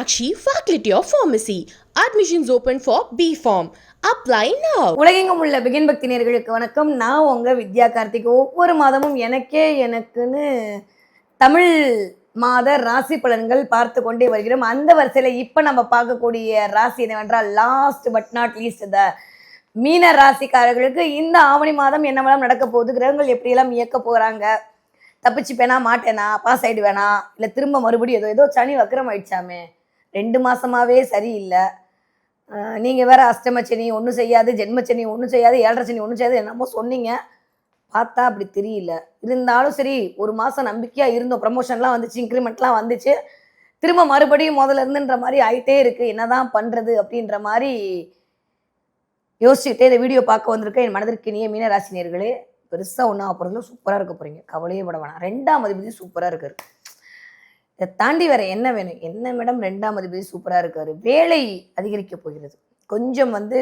Meenakshi Faculty of pharmacy admissions open for B pharm apply now உலகெங்கும் உள்ள begin பக்தி நேர்களுக்கு வணக்கம். நான் உங்கள் வித்யா கார்த்திக். ஒவ்வொரு மாதமும் எனக்கே எனக்குன்னு தமிழ் மாத ராசி பலன்கள் பார்த்து கொண்டே வருகிறோம். அந்த வரிசையில் இப்போ நம்ம பார்க்கக்கூடிய ராசி என்னவென்றால் last but not least the மீன ராசிக்காரர்களுக்கு இந்த ஆவணி மாதம் என்னவெல்லாம் நடக்க போகுது கிரகங்கள் எப்படியெல்லாம் இயக்க தப்பிச்சு தப்பிச்சுப்பேனா மாட்டேனா பாஸ் ஆகிடுவேனா இல்லை திரும்ப மறுபடியும் ஏதோ ஏதோ சனி வக்கரம் ஆயிடுச்சாமே. ரெண்டு மாசமாவே சரியில்லை. நீங்கள் வேறு வேற அஷ்டமச்சனி ஒன்றும் செய்யாது ஜென்மச்சனி ஒன்றும் செய்யாது ஏழரை சனி ஒன்றும் செய்யாது என்னமோ சொன்னீங்க. பார்த்தா அப்படி தெரியல. இருந்தாலும் சரி ஒரு மாதம் நம்பிக்கையாக இருந்தோம். ப்ரமோஷன்லாம் வந்துச்சு இன்க்ரிமெண்ட்லாம் வந்துச்சு. திரும்ப மறுபடியும் முதல்ல இருந்துன்ற மாதிரி ஆயிட்டே இருக்கு. என்னதான் பண்றது அப்படின்ற மாதிரி யோசிச்சுக்கிட்டே இந்த வீடியோ பார்க்க வந்திருக்க என் மனதிற்கு இனிய மீனராசினியர்களே பெருசாக ஒன்றும் போகிறதுல சூப்பராக இருக்க போறீங்க. கவலையே பட வேணாம். ரெண்டாம் அதிபதி சூப்பராக இருக்காரு. இதை தாண்டி வேற என்ன வேணும்? என்ன மேடம் ரெண்டாம் அதிபதி சூப்பராக இருக்காரு? வேலை அதிகரிக்க போகிறது. கொஞ்சம் வந்து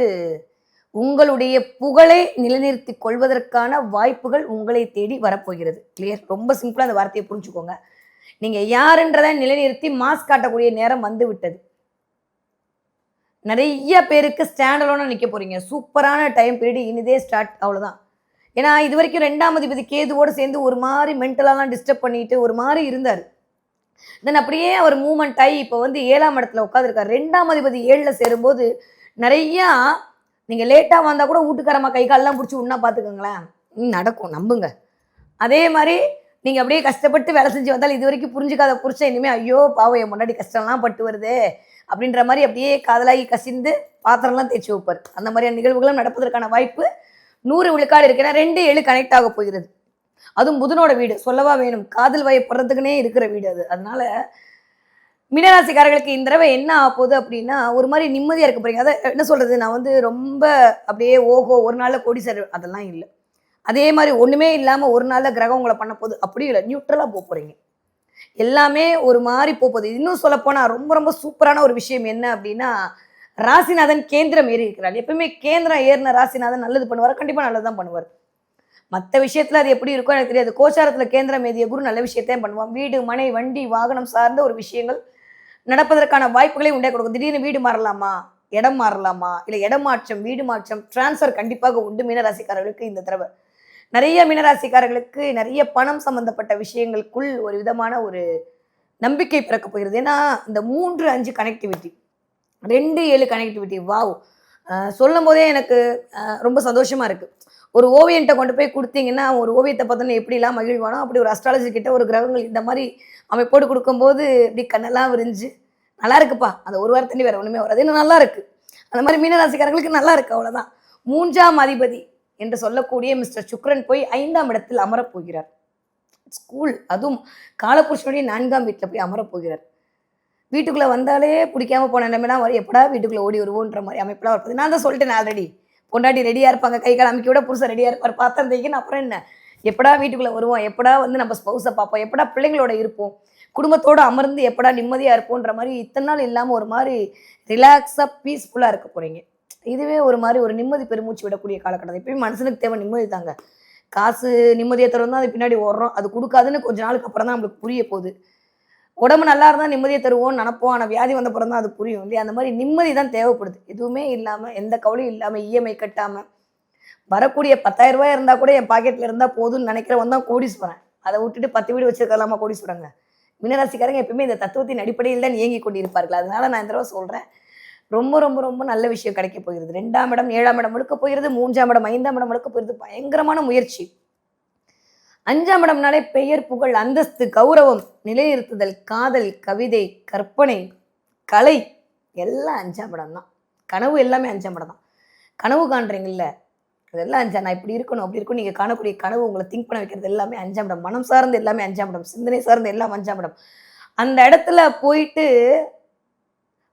உங்களுடைய புகழை நிலைநிறுத்தி கொள்வதற்கான வாய்ப்புகள் உங்களை தேடி வரப்போகிறது. கிளியர் ரொம்ப சிம்பிளாக அந்த வார்த்தையை புரிஞ்சுக்கோங்க. நீங்கள் யாருன்றதை நிலைநிறுத்தி மாஸ்க் காட்டக்கூடிய நேரம் வந்து விட்டது நிறைய பேருக்கு ஸ்டாண்டலோன நிற்க போறீங்க. சூப்பரான டைம் பீரியட் இனிதே ஸ்டார்ட் அவ்வளோதான் ஏன்னா இது வரைக்கும் ரெண்டாம் அதிபதி கேதுவோடு சேர்ந்து ஒரு மாதிரி மென்டலாலாம் டிஸ்டர்ப் பண்ணிட்டு ஒரு மாதிரி இருந்தார். தென் அப்படியே அவர் மூமெண்ட் ஆகி இப்போ வந்து ஏழாம் இடத்துல உட்காந்துருக்காரு ரெண்டாம் அதிபதி ஏழில் சேரும்போது நிறையா நீங்கள் லேட்டாக வந்தால் கூட வீட்டுக்காரம்மா கை காலெல்லாம் பிடிச்சி உண்ணா பார்த்துக்கோங்களேன் ம், நடக்கும் நம்புங்க. அதே மாதிரி நீங்கள் அப்படியே கஷ்டப்பட்டு வேலை செஞ்சு வந்தால் இது வரைக்கும் புரிஞ்சுக்காத புருஷன் இனிமேல் ஐயோ பாவம் என் முன்னாடி கஷ்டம்லாம் பட்டு வருதே அப்படின்ற மாதிரி அப்படியே காதலாகி கசிந்து பாத்திரம்லாம் தேய்ச்சி வைப்பார். அந்த மாதிரியான நிகழ்வுகளும் நடப்பதற்கான வாய்ப்பு நூறு விழுக்காடு இருக்குன்னா ரெண்டு ஏழு கனெக்ட் ஆக போகிறது. அதுவும் புதனோட வீடு. சொல்லவா வேணும். காதல் வயப்படுறதுக்குனே இருக்கிற வீடு அது. அதனால மீனராசிக்காரர்களுக்கு இந்த தடவை என்ன ஆக போகுது அப்படின்னா ஒரு மாதிரி நிம்மதியாக இருக்க போறீங்க. அதை என்ன சொல்கிறது நான் வந்து ரொம்ப அப்படியே ஓஹோ ஒரு நாளில் கோடி சார் அதெல்லாம் இல்லை. அதே மாதிரி ஒன்றுமே இல்லாமல் ஒரு நாளில் கிரகம் உங்களை பண்ண போகுது. அப்படியும் இல்லை. நியூட்ரலாக போக போகிறீங்க எல்லாமே ஒரு மாதிரி போக போகுது. இன்னும் சொல்லப்போனால் ரொம்ப ரொம்ப சூப்பரான ஒரு விஷயம் என்ன அப்படின்னா ராசிநாதன் கேந்திரம் ஏறி இருக்கிறார். எப்பவுமே கேந்திரம் ஏறின ராசிநாதன் நல்லது பண்ணுவார். கண்டிப்பாக நல்லது தான் பண்ணுவார். மற்ற விஷயத்துல அது எப்படி இருக்கோ எனக்கு தெரியாது. கோச்சாரத்தில் கேந்திரம் ஏதிய குரு நல்ல விஷயத்தையும் பண்ணுவான். வீடு மனை வண்டி வாகனம் சார்ந்த ஒரு விஷயங்கள் நடப்பதற்கான வாய்ப்புகளை உண்டே கொடுக்கும். திடீர்னு வீடு மாறலாமா? இடம் மாறலாமா? இல்லை இடம் மாற்றம் வீடு மாற்றம் டிரான்ஸ்ஃபர் கண்டிப்பாக உண்டு மீனராசிக்காரர்களுக்கு இந்த தடவை. நிறைய மீனராசிக்காரர்களுக்கு நிறைய பணம் சம்பந்தப்பட்ட விஷயங்களுக்குள் ஒரு விதமான ஒரு நம்பிக்கை பிறக்க போகிறது. ஏன்னா இந்த மூன்று அஞ்சு கனெக்டிவிட்டி ரெண்டு ஏழு கனெக்டிவிட்டி வாவ் சொல்லும் போதே எனக்கு ரொம்ப சந்தோஷமா இருக்குது ஒரு ஓவியன்ட்ட கொண்டு போய் கொடுத்தீங்கன்னா ஒரு ஓவியத்தை பார்த்தோன்னா எப்படிலாம் மகிழ்வானோ அப்படி ஒரு அஸ்ட்ராலஜி கிட்ட ஒரு கிரகங்கள் இந்த மாதிரி அமைப்போடு கொடுக்கும்போது இப்படி கண்ணெல்லாம் விரிஞ்சு நல்லா இருக்குப்பா. அந்த ஒரு வாரத்தண்ணி வேற ஒன்றுமே வராது. இன்னும் நல்லா இருக்கு. அந்த மாதிரி மீனராசிக்காரங்களுக்கு நல்லா இருக்கு அவ்வளோதான் மூன்றாம் அதிபதி என்று சொல்லக்கூடிய மிஸ்டர் சுக்ரன் போய் ஐந்தாம் இடத்தில் அமரப் போகிறார். ஸ்கூல் அதுவும் காலபுருஷனுடைய நான்காம் வீட்டில் போய் அமரப் போகிறார். வீட்டுக்குள்ளே வந்தாலே பிடிக்காம போன நிலைமைலாம் வரும் எப்படா வீட்டுக்குள்ளே ஓடி வருவோன்ற மாதிரி அமைப்பெல்லாம் வருது நான் தான் சொல்லிட்டேன் ஆல்ரெடி பொண்டாட்டி ரெடியாக இருப்பாங்க. கை கால் அமைக்க விட புருஷன் ரெடியாக இருப்பார். பாத்திரம் தேய்க்கணும் அப்புறம் என்ன? எப்படா வீட்டுக்குள்ளே வருவோம்? எப்படா வந்து நம்ம ஸ்பௌஸை பார்ப்போம்? எப்படா பிள்ளைங்களோட இருப்போம்? குடும்பத்தோடு அமர்ந்து எப்படா நிம்மதியாக இருப்போன்ற மாதிரி இத்தனை நாள் இல்லாமல் ஒரு மாதிரி ரிலாக்ஸாக பீஸ்ஃபுல்லாக இருக்க போகிறீங்க இதுவே ஒரு மாதிரி ஒரு நிம்மதி பெருமூச்சு விடக்கூடிய காலகட்டம். எப்பயும் மனுஷனுக்கு தேவை நிம்மதி தாங்க. காசு நிம்மதியை தரும் தான் அது பின்னாடி ஓடுறோம். அது கொடுக்காதுன்னு கொஞ்ச நாளுக்கு அப்புறம் தான் நம்மளுக்கு புரிய போகுது. உடம்பு நல்லா இருந்தால் நிம்மதியை தருவோம்னு நினப்போம். ஆனால் வியாதி வந்த பிறந்தான் தான் அது புரியும் இல்லையா? அந்த மாதிரி நிம்மதி தான் தேவைப்படுது. எதுவுமே இல்லாமல் எந்த கவலையும் இல்லாமல் இஎம்ஐ கட்டாமல் வரக்கூடிய பத்தாயிரம் ரூபாய் இருந்தால் கூட என் பாக்கெட்டில் இருந்தால் போதும்னு நினைக்கிறவன் தான் கோடீஸ்வரன். அதை விட்டுட்டு பத்து வீடு வச்சிருக்கலாமா கோடீஸ்வரங்க மீனராசிக்காரங்க எப்பயுமே இந்த தத்துவத்தின் அடிப்படையில் தான் இயங்கி கொண்டிருப்பார்கள். அதனால நான் இந்த தடவை சொல்கிறேன் ரொம்ப ரொம்ப ரொம்ப நல்ல விஷயம் கிடைக்க போகிறது. ரெண்டாம் இடம் ஏழாம் இடம் முழுக்க போகிறது. மூன்றாம் இடம் ஐந்தாம் இடம் முழுக்க போகிறது. பயங்கரமான முயற்சி. அஞ்சாம் இடம்னாலே பெயர் புகழ் அந்தஸ்து கௌரவம் நிலைநிறுத்துதல் காதல் கவிதை கற்பனை கலை எல்லாம் அஞ்சாம் இடம் தான் கனவு எல்லாமே அஞ்சாம் இடம் தான் கனவு காண்றீங்கல்ல அதெல்லாம் அஞ்சா நான் இப்படி இருக்கணும் அப்படி இருக்கணும் நீங்கள் காணக்கூடிய கனவு உங்களை திங்க் பண்ண வைக்கிறது எல்லாமே அஞ்சாம் இடம். மனம் சார்ந்து எல்லாமே அஞ்சாம் இடம். சிந்தனை சார்ந்து எல்லாம் அஞ்சாம் இடம். அந்த இடத்துல போயிட்டு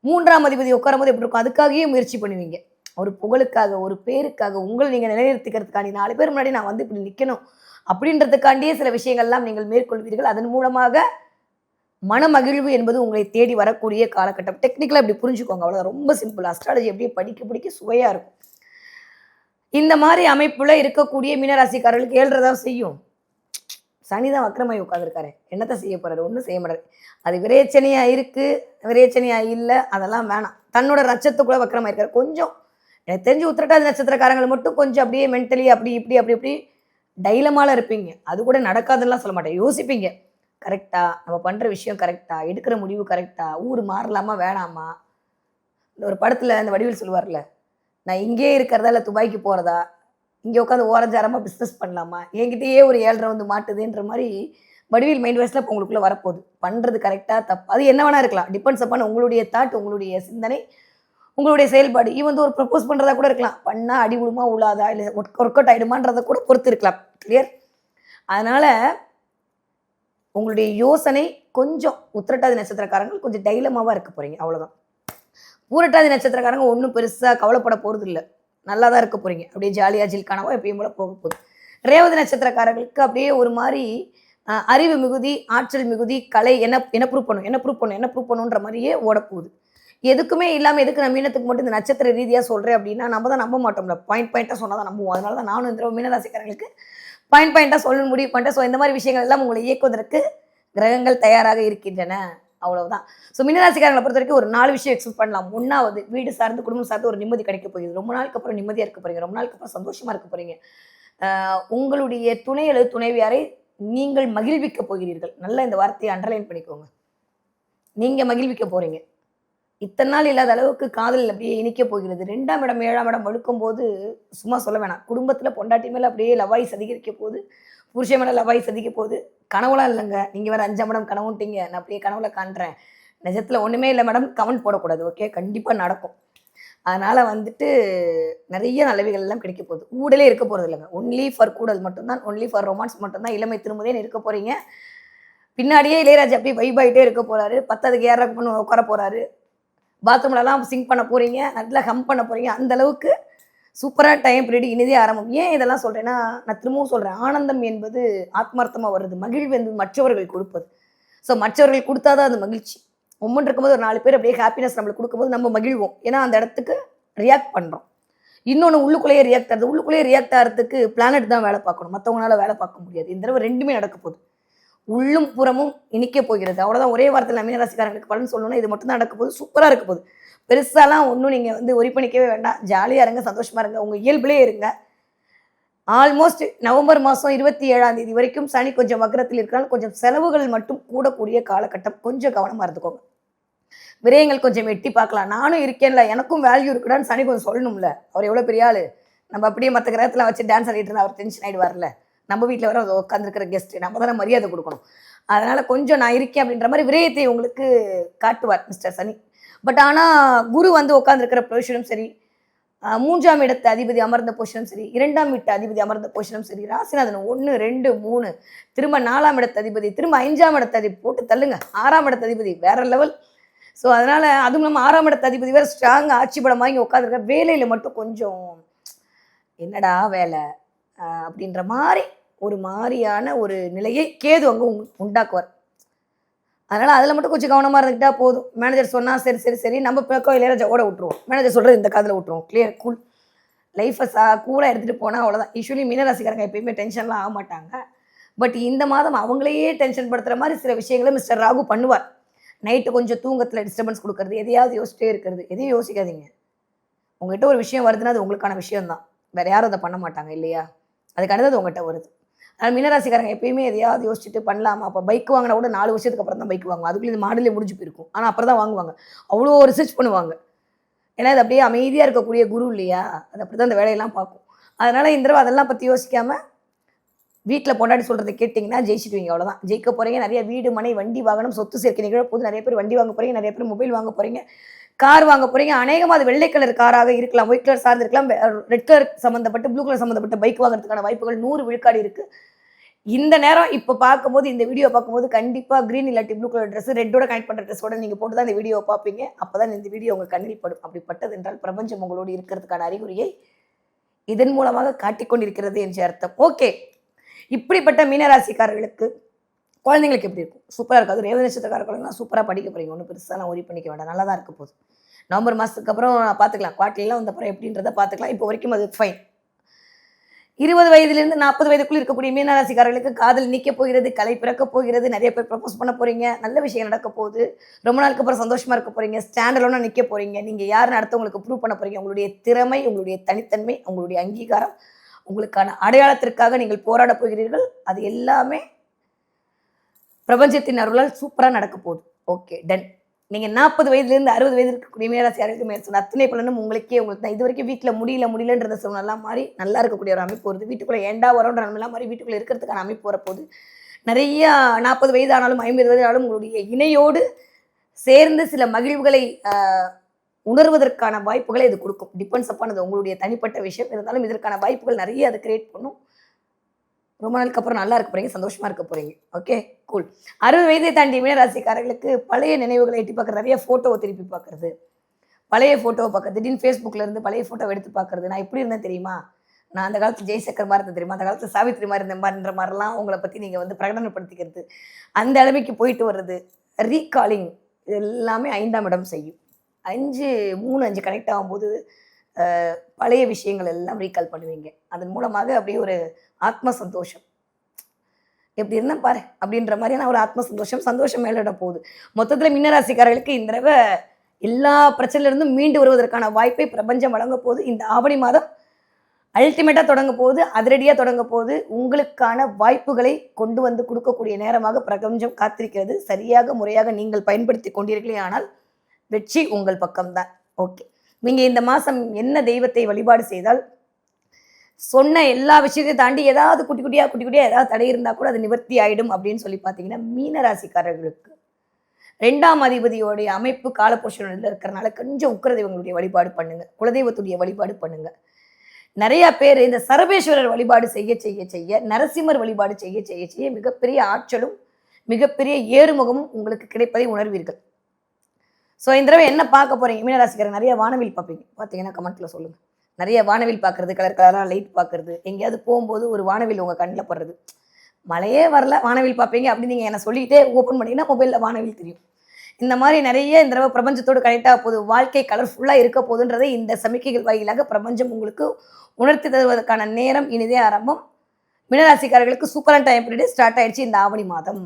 மூன்றாம் அதிபதி உட்காரும் போது எப்படி இருக்கும்? அதுக்காகவே முயற்சி பண்ணுவீங்க. ஒரு புகழுக்காக ஒரு பேருக்காக உங்களை நீங்கள் நிலைநிறுத்திக்கிறதுக்காண்டி நாலு பேர் முன்னாடி நான் வந்து இப்படி நிற்கணும் அப்படின்றதுக்காண்டியே சில விஷயங்கள்லாம் நீங்கள் மேற்கொள்வீர்கள். அதன் மூலமாக மனமகிழ்வு என்பது உங்களை தேடி வரக்கூடிய காலகட்டம். டெக்னிக்கலாக இப்படி புரிஞ்சுக்கோங்க அவ்வளோ ரொம்ப சிம்பிள் அஸ்ட்ராலஜி அப்படியே படிக்க படிக்க சுவையாக இருக்கும். இந்த மாதிரி அமைப்புல இருக்கக்கூடிய மீனராசிக்காரர்களுக்கு ஏழ்றதா செய்யும். சனி தான் வக்கரமாய் உட்காந்துருக்காரு என்னத்தை செய்ய போறாரு? ஒன்றும் செய்ய மாட்டாரு. அது விரேச்சனையா இருக்கு விரேச்சனையா இல்லை அதெல்லாம் வேணாம். தன்னோட ரச்சத்துக்குள்ளே வக்கரமா கொஞ்சம் எனக்கு தெரிஞ்சு உத்திரட்டாதி நட்சத்திரக்காரங்கள் மட்டும் கொஞ்சம் அப்படியே மென்டலி அப்படி இப்படி அப்படி இப்படி டைலமால இருப்பீங்க. அது கூட நடக்காதுலாம் சொல்ல மாட்டேன். யோசிப்பீங்க. கரெக்டா நம்ம பண்ணுற விஷயம் கரெக்டா எடுக்கிற முடிவு கரெக்டா ஊர் மாறலாமா வேணாமா? இந்த ஒரு படத்தில் அந்த வடிவில் சொல்லுவார்ல நான் இங்கேயே இருக்கிறதா இல்லை துபாய்க்கு போகிறதா இங்கே உட்காந்து ஓரஞ்சாரமாக பிஸ்னஸ் பண்ணலாமா? என்கிட்டயே ஒரு ஏழரை வந்து மாட்டுதுன்ற மாதிரி வடிவில் மைண்ட் வாய்ஸில் இப்போ உங்களுக்குள்ளே வரப்போகுது. பண்ணுறது கரெக்டாக தப்பு அது என்ன வேணா இருக்கலாம். டிபெண்ட்ஸ் அப்பான் உங்களுடைய தாட் உங்களுடைய சிந்தனை உங்களுடைய செயல்பாடு. ஈவன் வந்து ஒரு ப்ரப்போஸ் பண்ணுறதா கூட இருக்கலாம். பண்ணால் அடி விடுமா உள்ளாதா? இல்லை ஒர்க் அவுட் ஆகிடுமான்றதை கூட பொறுத்து இருக்கலாம். கிளியர் அதனால் உங்களுடைய யோசனை கொஞ்சம் உத்திரட்டாதி நட்சத்திரக்காரங்கள் கொஞ்சம் டைலமாவாக இருக்க போகிறீங்க அவ்வளோதான் பூரட்டாதி நட்சத்திரக்காரங்க ஒன்றும் பெருசாக கவலைப்பட போகிறது இல்லை நல்லா தான் இருக்க போகிறீங்க அப்படியே ஜாலியாக ஜில்கானவோ எப்பயும் போல போக போகுது. ரேவதி நட்சத்திரக்காரர்களுக்கு அப்படியே ஒரு மாதிரி அறிவு மிகுதி ஆற்றல் மிகுதி கலை என்ன என்ன ப்ரூவ் பண்ணும் என்ன ப்ரூவ் பண்ணும் என்ன ப்ரூவ் பண்ணுன்ற மாதிரியே ஓடப்போகுது. எதுக்குமே இல்லாமல் எதுக்கு நான் மீனத்துக்கு மட்டும் இந்த நட்சத்திர ரீதியாக சொல்கிறேன் அப்படின்னா நம்ம தான் நம்ப மாட்டோம்ல. பாயிண்ட் பாயிண்ட்டாக சொன்னால் தான் நம்புவோம். அதனால தான் நானும் இந்த தடவை மீனராசிக்காரங்களுக்கு பாயிண்ட் பாயிண்ட்டாக சொல்லணும் முடிவு பண்ணிட்டேன். ஸோ இந்த மாதிரி விஷயங்கள் எல்லாம் உங்களை இயக்குவதற்கு கிரகங்கள் தயாராக இருக்கின்றன. அவ்வளவுதான். ஸோ மீனராசிக்காரங்களை பொறுத்த வரைக்கும் ஒரு நாலு விஷயம் எக்ஸ்பெக்ட் பண்ணலாம். ஒன்றாவது வீடு சார்ந்து குடும்பம் சார்ந்து ஒரு நிம்மதி கிடைக்க போகுது. ரொம்ப நாளுக்கு அப்புறம் நிம்மதியாக இருக்க போகிறீங்க ரொம்ப நாளுக்கு அப்புறம் சந்தோஷமாக இருக்க போகிறீங்க உங்களுடைய துணை அல்லது துணைவியாரை நீங்கள் மகிழ்விக்க போகிறீர்கள். நல்லா இந்த வார்த்தையை அண்டர்லைன் பண்ணிக்கோங்க. நீங்கள் மகிழ்விக்க போகிறீங்க இத்தனை நாள் இல்லாத அளவுக்கு காதல் அப்படியே இணைக்க போகிறது. ரெண்டாம் இடம் ஏழாம் இடம் வழுக்கும் போது சும்மா சொல்ல வேணாம். குடும்பத்தில் பொண்டாட்டி மேலே அப்படியே லவாய் சதிகரிக்க போகுது. புருஷன் மேலே லவாய் சதிக்க போகுது. கனவுலாம் இல்லைங்க. நீங்கள் வேற அஞ்சாம் இடம் கனவுன்ட்டீங்க நான் அப்படியே கனவுல காண்றேன். நிஜத்தில் ஒன்றுமே இல்லை மேடம் கமெண்ட் போடக்கூடாது. ஓகே கண்டிப்பாக நடக்கும். அதனால் வந்துட்டு நிறைய நல்லவைகள் எல்லாம் கிடைக்க போகுது. ஊடலே இருக்க போகிறது இல்லைங்க. ஒன்லி ஃபார் கூடல் மட்டும்தான். ஒன்லி ஃபார் ரொமான்ஸ் மட்டும்தான். இளமை திரும்பதேன்னு இருக்க போகிறீங்க பின்னாடியே இளையராஜா அப்படியே வைப் ஆகிட்டே இருக்க போகிறாரு பத்ததுக்கு ஏற பண்ண உட்கார போகிறாரு பாத்ரூம்லலாம் சிங்க் பண்ண போகிறீங்க நல்லா ஹம் பண்ண போகிறீங்க அந்த அளவுக்கு சூப்பராக டைம் பீரியட் இனிதே ஆரம்பம். ஏன் இதெல்லாம் சொல்கிறேன்னா நான் திரும்பவும் சொல்கிறேன் ஆனந்தம் என்பது ஆத்மார்த்தமாக வருது மகிழ்வு என்பது மற்றவர்கள் கொடுப்பது. ஸோ மற்றவர்கள் கொடுத்தா தான் அது மகிழ்ச்சி. ஒவ்வொன்று இருக்கும்போது ஒரு நாலு பேர் அப்படியே ஹாப்பினஸ் நம்மளுக்கு கொடுக்கும்போது நம்ம மகிழ்வோம். ஏன்னா அந்த இடத்துக்கு ரியாக்ட் பண்ணுறோம் இன்னொன்று உள்ளுக்குள்ளேயே ரியாக்ட் ஆகுது உள்ளுக்குள்ளேயே ரியாக்ட் ஆகிறதுக்கு பிளானட் தான் வேலை பார்க்கணும். மற்றவங்களால வேலை பார்க்க முடியாது. இந்த தடவை ரெண்டுமே நடக்க போகுது. உள்ளும் புறமும் இனிக்க போகிறது. அவ்வளோதான் ஒரே வாரத்தில் மீன ராசிக்காரங்களுக்கு பலன் சொல்லணும்னா இது மட்டும் தான் நடக்க போகுது. சூப்பராக இருக்க போகுது. பெருசாலாம் ஒன்றும் நீங்கள் வந்து ஒரி பண்ணிக்கவே வேண்டாம். ஜாலியாக இருங்க சந்தோஷமாக இருங்க. உங்கள் இயல்பிலே இருங்க. ஆல்மோஸ்ட் நவம்பர் மாதம் இருபத்தி ஏழாம் தேதி வரைக்கும் சனி கொஞ்சம் வக்கரத்தில் இருக்கிறாலும் கொஞ்சம் செலவுகள் மட்டும் கூடக்கூடிய காலகட்டம். கொஞ்சம் கவனமாக இருந்துக்கோங்க. விரயங்கள் கொஞ்சம் எட்டி பார்க்கலாம். நானும் இருக்கேன்ல. எனக்கும் வேல்யூ இருக்குடான்னு சனி கொஞ்சம் சொல்லணும்ல. அவர் எவ்வளோ பெரிய ஆளு. நம்ம அப்படியே மற்ற கிரகத்தில் வச்சு டான்ஸ் ஆடிட்டு அவர் டென்ஷன் ஆகிடுவார்ல நம்ம வீட்டில் வர உட்காந்துருக்கிற கெஸ்ட் நம்ம தானே மரியாதை கொடுக்கணும். அதனால் கொஞ்சம் நான் இருக்கேன் அப்படின்ற மாதிரி விரயத்தை உங்களுக்கு காட்டுவார் மிஸ்டர் சனி. பட் ஆனால் குரு வந்து உட்காந்துருக்கிற பொசிஷனும் சரி மூன்றாம் இடத்து அதிபதி அமர்ந்த பொசிஷனும் சரி இரண்டாம் வீட்டு அதிபதி அமர்ந்த பொசிஷனும் சரி ராசிநாதன் ஒன்று ரெண்டு மூணு திரும்ப நாலாம் இடத்து அதிபதி திரும்ப ஐந்தாம் இடத்து அதிபதி போட்டு தள்ளுங்க. ஆறாம் இடத்து அதிபதி வேற லெவல் ஸோ அதனால் அதுவும் இல்லாமல் ஆறாம் இடத்து அதிபதி வேறு ஸ்ட்ராங் ஆட்சி படம் வாங்கி உட்காந்துருக்க வேலையில் மட்டும் கொஞ்சம் என்னடா வேலை அப்படின்ற மாதிரி ஒரு மாதிரியான ஒரு நிலையை கேது அங்கே உண்டாக்குவார். அதனால் அதில் மட்டும் கொஞ்சம் கவனமாக இருந்துக்கிட்டா போதும். மேனேஜர் சொன்னால் சரி சரி சரி நம்ம பக்கம் இளையராஜா ஓட விட்ருவோம் மேனேஜர் சொல்கிறது இந்த காதில் விட்ருவோம் கிளியர் கூல் லைஃப்பை சா கூலாக எடுத்துகிட்டு போனால் அவ்வளோதான் யூஸ்வலி மீனராசிக்காரங்க எப்பயுமே டென்ஷன்லாம் ஆக மாட்டாங்க. பட் இந்த மாதம் அவங்களையே டென்ஷன் படுத்துகிற மாதிரி சில விஷயங்களை மிஸ்டர் ராகு பண்ணுவார். நைட்டு கொஞ்சம் தூங்கத்தில் டிஸ்டர்பன்ஸ் கொடுக்கறது எதையாவது யோசிச்சிட்டே இருக்கிறது எதையும் யோசிக்காதீங்க. உங்கள்கிட்ட ஒரு விஷயம் வருதுன்னா அது உங்களுக்கான விஷயம் தான் யாரும் அதை பண்ண மாட்டாங்க இல்லையா? அதுக்கானது அது உங்கள்கிட்ட வருது. மீனராசிக்காரங்க எப்பயுமே எதையாவது யோசிச்சுட்டு பண்ணலாமா? அப்போ பைக் வாங்கினா கூட நாலு வருஷத்துக்கு அப்புறம் தான் பைக் வாங்குவாங்க. அதுக்குள்ளே இந்த மாடலே முடிஞ்சு போயிருக்கும். ஆனால் அப்புறம் தான் வாங்குவாங்க. அவ்வளோ ரிசர்ச் பண்ணுவாங்க. ஏன்னா அது அப்படியே அமைதியாக இருக்கக்கூடிய குரு இல்லையா? அது அப்படி தான் அந்த வேலையெல்லாம் பார்க்கும். அதனால் இந்த தடவை அதெல்லாம் பற்றி யோசிக்காமல் வீட்டில் பொண்டாடி சொல்கிறத கேட்டிங்கன்னா ஜெயிச்சிடுவீங்க. அவ்வளோதான் ஜெயிக்க போகிறீங்க நிறைய வீடு மனை வண்டி வாகனம் சொத்து சேர்க்கை நிகழ போது. நிறைய பேர் வண்டி வாங்க போகிறீங்க நிறைய பேர் மொபைல் வாங்க போகிறீங்க கார் வாங்க போகிறீங்க அநேகமாக அது வெள்ளை கலர் காராக இருக்கலாம் ஒயிட் கலர் சார்ந்து இருக்கலாம் ரெட் கலர் சம்மந்தப்பட்ட ப்ளூ கலர் சம்மந்தப்பட்ட பைக் வாங்குறதுக்கான வாய்ப்புகள் நூறு விழுக்காடு இருக்குது இந்த நேரம் இப்போ பார்க்கும்போது இந்த வீடியோ பார்க்கும்போது கண்டிப்பாக க்ரீன் இல்லாட்டி ப்ளூ கலர் ட்ரெஸ் ரெட்டோட கனெக்ட் பண்ணுற ட்ரெஸ்ஸோட நீங்கள் போட்டு தான் இந்த வீடியோ பார்ப்பீங்க. அப்போ தான் இந்த வீடியோ உங்கள் கண்ணில் படும். அப்படிப்பட்டது என்றால் பிரபஞ்சம் உங்களோடு இருக்கிறதுக்கான அறிகுறியை இதன் மூலமாக காட்டிக்கொண்டிருக்கிறது என்று அர்த்தம். ஓகே இப்படிப்பட்ட மீனராசிக்காரர்களுக்கு குழந்தைங்களுக்கு எப்படி இருக்கும்? சூப்பராக இருக்காது ரேவதி நட்சத்திரக்கார குழந்தைங்களாம் சூப்பராக படிக்க போகிறீங்க ஒன்றும் பெருசாலாம் ஒரி பண்ணிக்க வேண்டாம். நல்லா தான் இருக்க போகுது. நவம்பர் மாதத்துக்கு அப்புறம் பார்த்துக்கலாம் குவார்ட்டர்லாம் வந்த அப்புறம் எப்படின்றத பார்த்துக்கலாம் இப்போ வரைக்கும் அது ஃபைன் இருபது வயதிலிருந்து நாற்பது வயதுக்குள்ளே இருக்கக்கூடிய மீனராசிக்காரர்களுக்கு காதல் நிற்க போகிறது கலை பிறக்க போகிறது நிறைய பேர் ப்ரப்போஸ் பண்ண போகிறீங்க நல்ல விஷயம் நடக்க போகுது. ரொம்ப நாளுக்கு அப்புறம் சந்தோஷமாக இருக்க போகிறீங்க ஸ்டாண்டர்டோட நிற்க போகிறீங்க நீங்கள் யாருன்னு அடுத்தவங்களுக்கு ப்ரூவ் பண்ண போறீங்க. உங்களுடைய திறமை உங்களுடைய தனித்தன்மை உங்களுடைய அங்கீகாரம் உங்களுக்கான அடையாளத்திற்காக நீங்கள் போராட போகிறீர்கள். அது எல்லாமே பிரபஞ்சத்தின் அருளால் சூப்பராக நடக்க போகுது. ஓகே டன் நீங்கள் நாற்பது வயதுலேருந்து அறுபது வயது இருக்கக்கூடிய மீனராசியாருக்கு மேல் சொன்ன அத்தனை பலனும் உங்களுக்கே உங்களுக்கு தான் இது வரைக்கும் வீட்டில் முடியல முடியலன்றத சொன்னாலாம் மாதிரி நல்லா இருக்கக்கூடிய ஒரு அமைப்பு வருது. வீட்டுக்குள்ளே ஏண்டா வரோன்ற நிலமெல்லாம் மாதிரி வீட்டுக்குள்ளே இருக்கிறதுக்கான அமைப்பு வரப்போகுது. நிறையா நாற்பது வயது ஆனாலும் ஐம்பது வயது ஆனாலும் உங்களுடைய இணையோடு சேர்ந்து சில மகிழ்வுகளை உணர்வதற்கான வாய்ப்புகளை இது கொடுக்கும். டிபெண்ட்ஸ் அப்பானது உங்களுடைய தனிப்பட்ட விஷயம். இருந்தாலும் இதற்கான வாய்ப்புகள் நிறைய அதை கிரியேட் பண்ணும். ரொம்ப நாளுக்கு அப்புறம் நல்லா இருக்க போறீங்க சந்தோஷமா இருக்க போறீங்க. ஓகே கூல் அறுபது வயதை தாண்டி மீனராசிக்காரர்களுக்கு பழைய நினைவுகளை எட்டி பார்க்குறது நிறைய ஃபோட்டோவை திருப்பி பார்க்கறது. பழைய ஃபோட்டோவை பார்க்கறது திடீர்னு ஃபேஸ்புக்கில் இருந்து பழைய ஃபோட்டோ எடுத்து பார்க்கறது. நான் எப்படி இருந்தேன் தெரியுமா? நான் அந்த காலத்து ஜெய்சக்கர் மாதிரி இருந்தேன் தெரியுமா? அந்த காலத்து சாவித்ரி மாதிரி இருந்த மாதிரின்ற மாதிரிலாம் உங்களை பற்றி நீங்கள் வந்து பிரகடனப்படுத்திக்கிறது. அந்த அளவுக்கு போயிட்டு வர்றது ரீகாலிங் இது எல்லாமே ஐந்தாம் இடம் செய்யும். அஞ்சு மூணு அஞ்சு கனெக்ட் ஆகும்போது பழைய விஷயங்கள் எல்லாம் ரீகால் பண்ணுவீங்க. அதன் மூலமாக அப்படியே ஒரு ஆத்ம சந்தோஷம் எப்படி இருந்தால் பாரு அப்படின்ற மாதிரியான ஒரு ஆத்ம சந்தோஷம் சந்தோஷம் மேலிட போகுது. மொத்தத்தில் மின்னராசிக்காரர்களுக்கு இந்த தடவை எல்லா பிரச்சனையிலிருந்தும் மீண்டு வருவதற்கான வாய்ப்பை பிரபஞ்சம் வழங்க போகுது. இந்த ஆவணி மாதம் அல்டிமேட்டாக தொடங்க போகுது. அதிரடியாக தொடங்க போகுது. உங்களுக்கான வாய்ப்புகளை கொண்டு வந்து கொடுக்கக்கூடிய நேரமாக பிரபஞ்சம் காத்திருக்கிறது. சரியாக முறையாக நீங்கள் பயன்படுத்தி கொண்டீர்களே ஆனால் வெற்றி உங்கள் பக்கம்தான். ஓகே. நீங்கள் இந்த மாதம் என்ன தெய்வத்தை வழிபாடு செய்தால் சொன்ன எல்லா விஷயத்தையும் தாண்டி ஏதாவது குட்டி குட்டியாக குட்டி குட்டியாக ஏதாவது தடை இருந்தால் கூட அது நிவர்த்தி ஆயிடும் அப்படின்னு சொல்லி பார்த்தீங்கன்னா மீன ராசிக்காரர்களுக்கு ரெண்டாம் அதிபதியோடைய அமைப்பு காலபுருஷனில் இருக்கிறனால கொஞ்சம் உக்கரதெய்வங்களுடைய வழிபாடு பண்ணுங்கள் குலதெய்வத்துடைய வழிபாடு பண்ணுங்கள் நிறையா பேர் இந்த சரபேஸ்வரர் வழிபாடு செய்ய செய்ய செய்ய நரசிம்மர் வழிபாடு செய்ய செய்ய செய்ய மிகப்பெரிய ஆற்றலும் மிகப்பெரிய ஏறுமுகமும் உங்களுக்கு கிடைப்பதை உணர்வீர்கள். ஸோ இந்த தடவை என்ன பார்க்க போறீங்க? மீனராசிக்காரங்க நிறைய வானவில் பார்ப்பீங்க. பார்த்தீங்கன்னா கமெண்ட்ல சொல்லுங்க. நிறைய வானவில் பார்க்கறது கலர் கலராக லைட் பார்க்கறது. எங்கேயாவது போகும்போது ஒரு வானவில் உங்கள் கண்ணில் படுறது. மழையே வரல வானவில் பார்ப்பீங்க அப்படின்னு நீங்கள் என்ன சொல்லிக்கிட்டே ஓப்பன் பண்ணிங்கன்னா மொபைலில் வானவில் தெரியும். இந்த மாதிரி நிறைய இந்த தடவை பிரபஞ்சத்தோடு கனெக்டாக ஆக போகுது. வாழ்க்கை கலர்ஃபுல்லாக இருக்க போதுன்றதை இந்த சமிக்கைகள் வாயிலாக பிரபஞ்சம் உங்களுக்கு உணர்த்தி தருவதற்கான நேரம் இனிதே ஆரம்பம். மீனராசிக்காரர்களுக்கு சூப்பரான டைம் பீரியட் ஸ்டார்ட் ஆயிடுச்சு இந்த ஆவணி மாதம்.